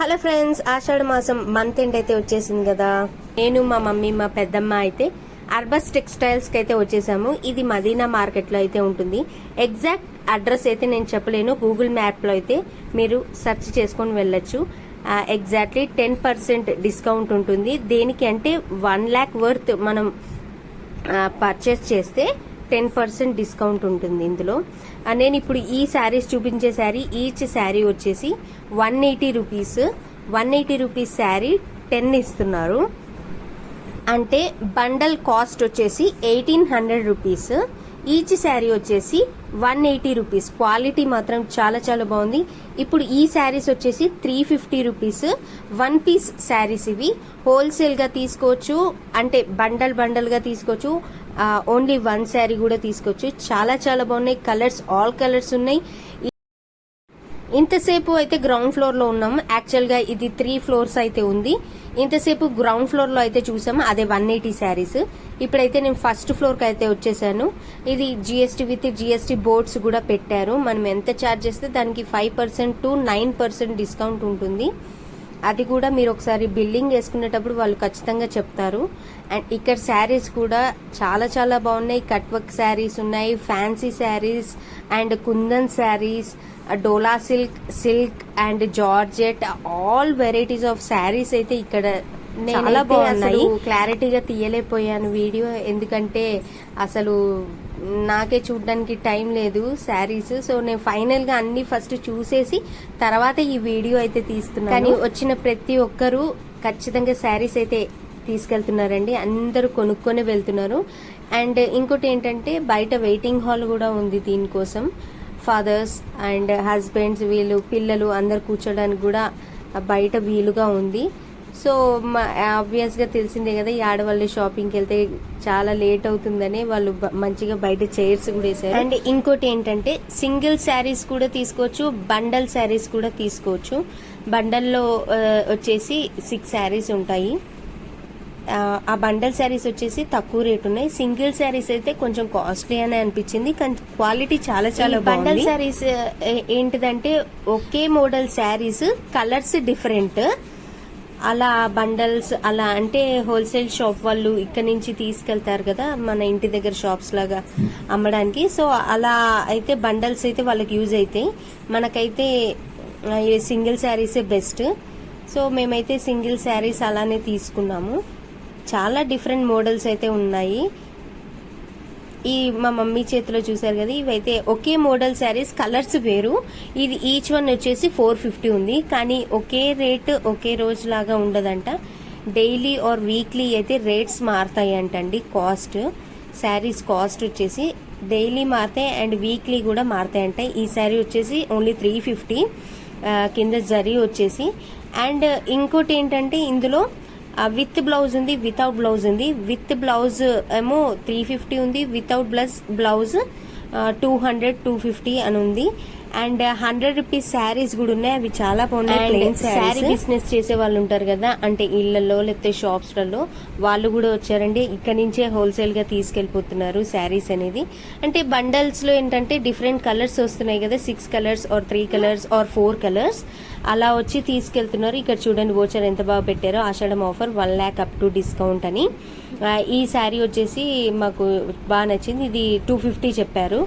Hello friends ఆషాఢ మాసం month end అయితే వచ్చేసింది కదా. నేను మా మమ్మీ మా పెద్దమ్మ అయితే అర్బస్ టెక్స్టైల్స్కి అయితే వచ్చేసాము. ఇది మదీనా మార్కెట్లో అయితే ఉంటుంది. ఎగ్జాక్ట్ అడ్రస్ అయితే నేను చెప్పలేను. గూగుల్ మ్యాప్లో అయితే మీరు సెర్చ్ చేసుకొని వెళ్ళొచ్చు. ఎగ్జాక్ట్లీ టెన్ పర్సెంట్ డిస్కౌంట్ ఉంటుంది. దేనికి అంటే వన్ ల్యాక్ వర్త్ మనం పర్చేస్ చేస్తే టెన్ పర్సెంట్ డిస్కౌంట్ ఉంటుంది ఇందులో. నేను ఇప్పుడు ఈ శారీస్ చూపించే శారీ ఈచ్ శారీ వచ్చేసి one eighty rupees one eighty rupees sari ten ఇస్తున్నారు. అంటే బండల్ కాస్ట్ వచ్చేసి eighteen hundred rupees each sari వచ్చేసి వన్ ఎయిటీ రూపీస్. క్వాలిటీ మాత్రం చాలా చాలా బాగుంది. ఇప్పుడు ఈ శారీస్ వచ్చేసి three fifty rupees. One piece saris ఇవి. హోల్సేల్గా తీసుకోవచ్చు. అంటే బండల్ బండల్గా తీసుకోవచ్చు. ఓన్లీ వన్ శారీ కూడా తీసుకోవచ్చు. చాలా చాలా బాగున్నాయి. కలర్స్ ఆల్ కలర్స్ ఉన్నాయి. ఇంతసేపు అయితే గ్రౌండ్ ఫ్లోర్లో ఉన్నాం. యాక్చువల్గా ఇది త్రీ ఫ్లోర్స్ అయితే ఉంది. ఇంతసేపు గ్రౌండ్ ఫ్లోర్లో అయితే చూసాము అదే వన్ ఎయిటీ శారీస్ ఇప్పుడైతే నేను ఫస్ట్ ఫ్లోర్కి అయితే వచ్చేసాను. ఇది జిఎస్టీ విత్ జిఎస్టీ బోర్డ్స్ కూడా పెట్టారు. మనం ఎంత ఛార్జ్ చేస్తే దానికి five percent to nine percent discount ఉంటుంది. అది కూడా మీరు ఒకసారి బిల్డింగ్ వేసుకునేటప్పుడు వాళ్ళు ఖచ్చితంగా చెప్తారు. అండ్ ఇక్కడ శారీస్ కూడా చాలా చాలా బాగున్నాయి. కట్ వర్క్ శారీస్ ఉన్నాయి fancy saris and kundan saris Dola silk silk and georgette all varieties of saris అయితే ఇక్కడ చాలా బాగున్నాయి. క్లారిటీగా తీయలేకపోయాను వీడియో. ఎందుకంటే అసలు నాకే చూడడానికి టైం లేదు శారీస్. సో నేను ఫైనల్గా అన్ని ఫస్ట్ చూసేసి తర్వాత ఈ వీడియో అయితే తీస్తున్నాను. కానీ వచ్చిన ప్రతి ఒక్కరు ఖచ్చితంగా శారీస్ అయితే తీసుకెళ్తున్నారండి. అందరూ కొనుక్కొని వెళ్తున్నారు. అండ్ ఇంకోటి ఏంటంటే బయట వెయిటింగ్ హాల్ కూడా ఉంది దీనికోసం. ఫాదర్స్ అండ్ హస్బెండ్స్ వీళ్ళు పిల్లలు అందరు కూర్చోడానికి కూడా బయట వీలుగా ఉంది. సో మా ఆబ్వియస్గా తెలిసిందే కదా ఈ ఆడవాళ్ళు షాపింగ్కి వెళ్తే చాలా లేట్ అవుతుందని వాళ్ళు మంచిగా బయట చైర్స్ కూడా వేసారు అండ్ ఇంకోటి ఏంటంటే సింగిల్ శారీస్ కూడా తీసుకోవచ్చు బండల్ శారీస్ కూడా తీసుకోవచ్చు. బండల్లో uh, వచ్చేసి సిక్స్ శారీస్ ఉంటాయి. ఆ, బండల్ శారీస్ వచ్చేసి తక్కువ రేట్ ఉన్నాయి. సింగిల్ శారీస్ అయితే కొంచెం కాస్ట్లీ అని అనిపించింది. కానీ క్వాలిటీ చాలా చాలా బండల్ శారీస్ ఏంటిదంటే ఒకే మోడల్ శారీస్ కలర్స్ డిఫరెంట్. అలా బండల్స్ అలా అంటే హోల్సేల్ షాప్ వాళ్ళు ఇక్కడ నుంచి తీసుకెళ్తారు కదా మన ఇంటి దగ్గర షాప్స్ లాగా అమ్మడానికి. సో అలా అయితే బండల్స్ అయితే వాళ్ళకి యూజ్ అవుతాయి మనకైతే సింగిల్ శారీసే బెస్ట్. సో మేమైతే సింగిల్ శారీస్ అలానే తీసుకున్నాము. చాలా డిఫరెంట్ మోడల్స్ అయితే ఉన్నాయి. ఈ మా మమ్మీ చేతిలో చూసారు కదా ఇవైతే ఒకే మోడల్ శారీస్ కలర్స్ వేరు. ఇది ఈచ్ వన్ వచ్చేసి ఫోర్ ఫిఫ్టీ ఉంది. కానీ ఒకే రేట్ ఒకే రోజు లాగా ఉండదంట. డైలీ ఆర్ వీక్లీ అయితే రేట్స్ మారుతాయి అంటండి కాస్ట్ శారీస్ కాస్ట్ వచ్చేసి డైలీ మారుతాయి అండ్ వీక్లీ కూడా మారుతాయంట ఈ శారీ వచ్చేసి ఓన్లీ త్రీ ఫిఫ్టీ కింద జరీ వచ్చేసి. అండ్ ఇంకోటి ఏంటంటే ఇందులో విత్ బ్లౌజ్ ఉంది వితౌట్ బ్లౌజ్ ఉంది. విత్ బ్లౌజ్ ఏమో త్రీ ఫిఫ్టీ ఉంది without blouse blouse two hundred two fifty అని ఉంది. అండ్ హండ్రెడ్ రూపీస్ శారీస్ కూడా ఉన్నాయి. అవి చాలా బాగున్నాయి. శారీ బిజినెస్ చేసే వాళ్ళు ఉంటారు కదా అంటే ఇళ్ళలో లేకపోతే షాప్స్లలో వాళ్ళు కూడా వచ్చారండి. ఇక్కడ నుంచే హోల్సేల్గా తీసుకెళ్ళిపోతున్నారు శారీస్ అనేది. అంటే బండల్స్లో ఏంటంటే డిఫరెంట్ కలర్స్ వస్తున్నాయి కదా. Six colours or three colours or four colours అలా వచ్చి తీసుకెళ్తున్నారు. ఇక్కడ చూడండి వోచర్ ఎంత బాగా పెట్టారో. Ashadham offer one lakh up to discount అని. ఈ శారీ వచ్చేసి మాకు బాగా నచ్చింది. ఇది టూ ఫిఫ్టీ చెప్పారు.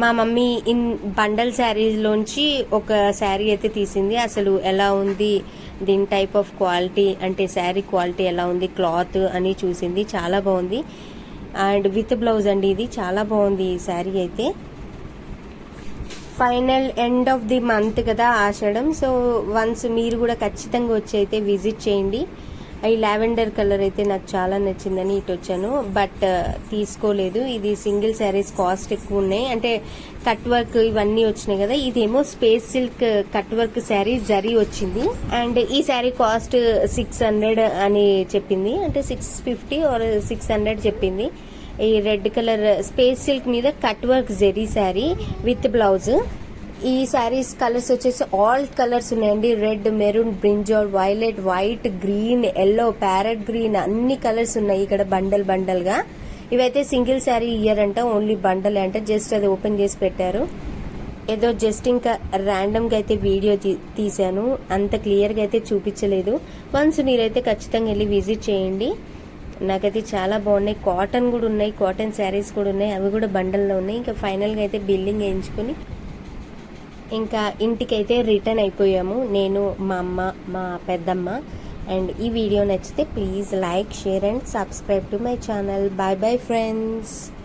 మా మమ్మీ ఇన్ బండల్ శారీలోంచి ఒక శారీ అయితే తీసింది. అసలు ఎలా ఉంది? దీని టైప్ ఆఫ్ క్వాలిటీ అంటే శారీ క్వాలిటీ ఎలా ఉంది? క్లాత్ అని చూసింది. చాలా బాగుంది. అండ్ విత్ బ్లౌజ్ అండి ఇది. చాలా బాగుంది ఈ శారీ అయితే. Final end of the month కదా ఆషాఢం. సో వన్స్ మీరు కూడా ఖచ్చితంగా వచ్చి అయితే విజిట్ చేయండి. ఈ లావెండర్ కలర్ అయితే నాకు చాలా నచ్చిందని ఇటు వచ్చాను. బట్ తీసుకోలేదు. ఇది సింగిల్ శారీస్ కాస్ట్ ఎక్కువ ఉన్నాయి. అంటే కట్ వర్క్ ఇవన్నీ వచ్చినాయి కదా. ఇదేమో space silk cut work sari zari వచ్చింది. అండ్ ఈ శారీ కాస్ట్ సిక్స్ హండ్రెడ్ అని చెప్పింది. అంటే six fifty or six hundred చెప్పింది. ఈ రెడ్ కలర్ స్పేస్ సిల్క్ మీద cut work zari sari with blouse. ఈ శారీస్ కలర్స్ వచ్చేసి ఆల్ కలర్స్ ఉన్నాయండి. Red maroon brinjal violet white green yellow parrot green అన్ని కలర్స్ ఉన్నాయి ఇక్కడ బండల్ బండల్గా ఇవైతే సింగిల్ శారీ ఇయర్ అంట ఓన్లీ బండల్ అంట. జస్ట్ అది ఓపెన్ చేసి పెట్టారు. ఏదో జస్ట్ ఇంకా ర్యాండమ్గా అయితే వీడియో తీ- తీశాను. అంత క్లియర్గా అయితే చూపించలేదు. వన్స్ మీరైతే ఖచ్చితంగా వెళ్ళి విజిట్ చేయండి. నాకైతే చాలా బాగున్నాయి. కాటన్ కూడా ఉన్నాయి. కాటన్ శారీస్ కూడా ఉన్నాయి. అవి కూడా బండల్లో ఉన్నాయి. ఇంకా ఫైనల్గా అయితే బిల్డింగ్ వేయించుకుని ఇంకా ఇంటికైతే రిటర్న్ అయిపోయాము. నేను మా అమ్మ మా పెద్దమ్మ. అండ్ ఈ వీడియో నచ్చితే please like share and subscribe to my channel. Bye bye friends.